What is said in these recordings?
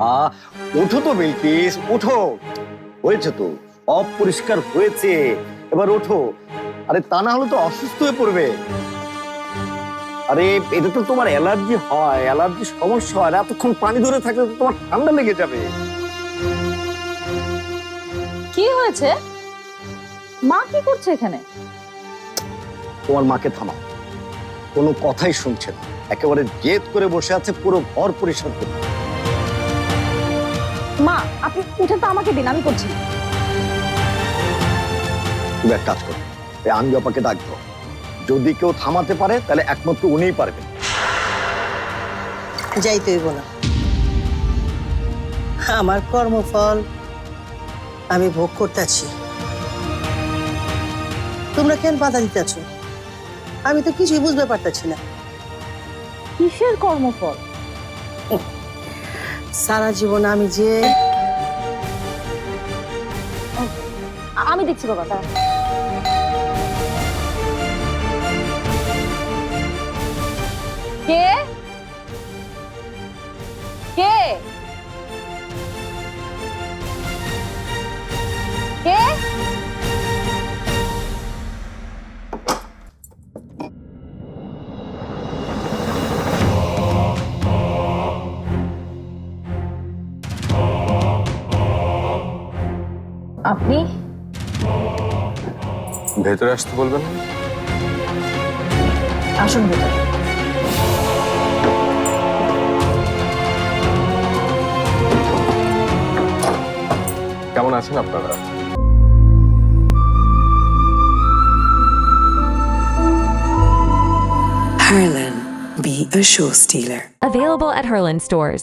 আহ, ওঠো তো বিলকিস ওঠো। হয়েছে তো সব পরিষ্কার হয়েছে। এবার ওঠো। আরে তা না হলে তো অসুস্থ হয়ে পড়বে। আরে এটা তো তোমার অ্যালার্জি হয় অ্যালার্জি সমস্যা হয়। আর এতক্ষণ পানি ধরে থাকলে তো তোমার ঠান্ডা লেগে যাবে। কি হয়েছে? মা কি করছে এখানে? তোমার মাকে থামাও। কোনো কথাই শুনছে না। একেবারে জেদ করে বসে আছে পুরো ঘর পরিষ্কার করতে মা আপনি উঠে তো আমাকে দিন আমি করছি তুমি এক কাজ করো এই আঞ্জপাকে ডাক দাও। যদি কেউ থামাতে পারে তাহলে একমাত্র উনিই পারবেন। যাইতে হইব না আমার কর্মফল আমি ভোগ করতেছি তোমরা কেন বাধা দিতেছ আমি তো কিছুই বুঝতে পারতেছি না। কিসের কর্মফল? সারা জীবন আমি যে আমি দেখছি বাবা দাঁড়ান। কে? কে? কে? আপনি ভেতরে আসতে বলবেন আসুন ভেতরে কেমন আছেন আপনারা Harlan, be a show stealer. Available at Herland stores.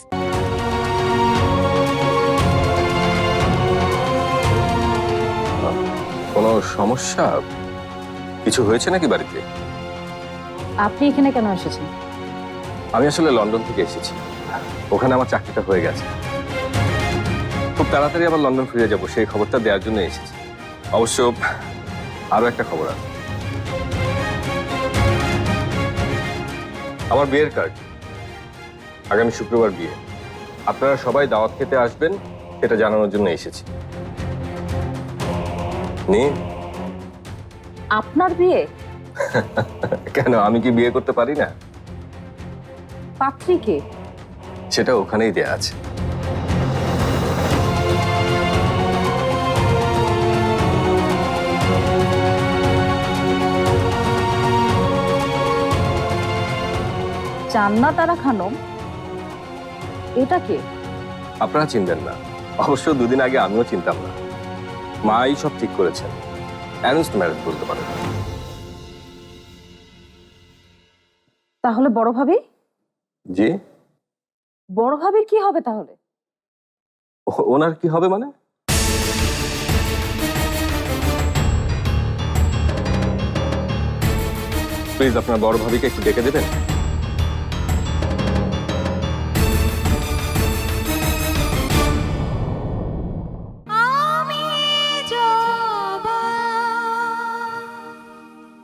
সমস্যা? কিছু হয়েছে নাকি বাড়িতে? আপনি এখানে কেন এসেছেন? আমি আসলে লন্ডন থেকে এসেছি। ওখানে আমার চাকরিটা হয়ে গেছে। খুব তাড়াতাড়ি আবার লন্ডন ফিরে যাব সেই খবরটা দেওয়ার জন্য এসেছি। অবশ্য আরও একটা খবর আছে। আমার বিয়ের কার্ড আগামী শুক্রবার বিয়ে। আপনারা সবাই দাওয়াত খেতে আসবেন এটা জানানোর জন্য এসেছি। নিন। আপনার বিয়ে? কেন আমি কি বিয়ে করতে পারি না? পাত্রী কে সেটা ওখানেই দেয়া আছে। জান্নাত আরা খানম এটা কে? আপনারা চিনবেন না। অবশ্য দুদিন আগে আমিও চিনতাম না। মাই সব ঠিক করেছেন। অ্যারেঞ্জড ম্যারেজ বলতে পারেন তাহলে বড় ভাবি? জি। বড় ভাবির কি হবে তাহলে? ওনার কি হবে মানে? প্লিজ আপনার বড় ভাবিকে একটু ডেকে দেবেন?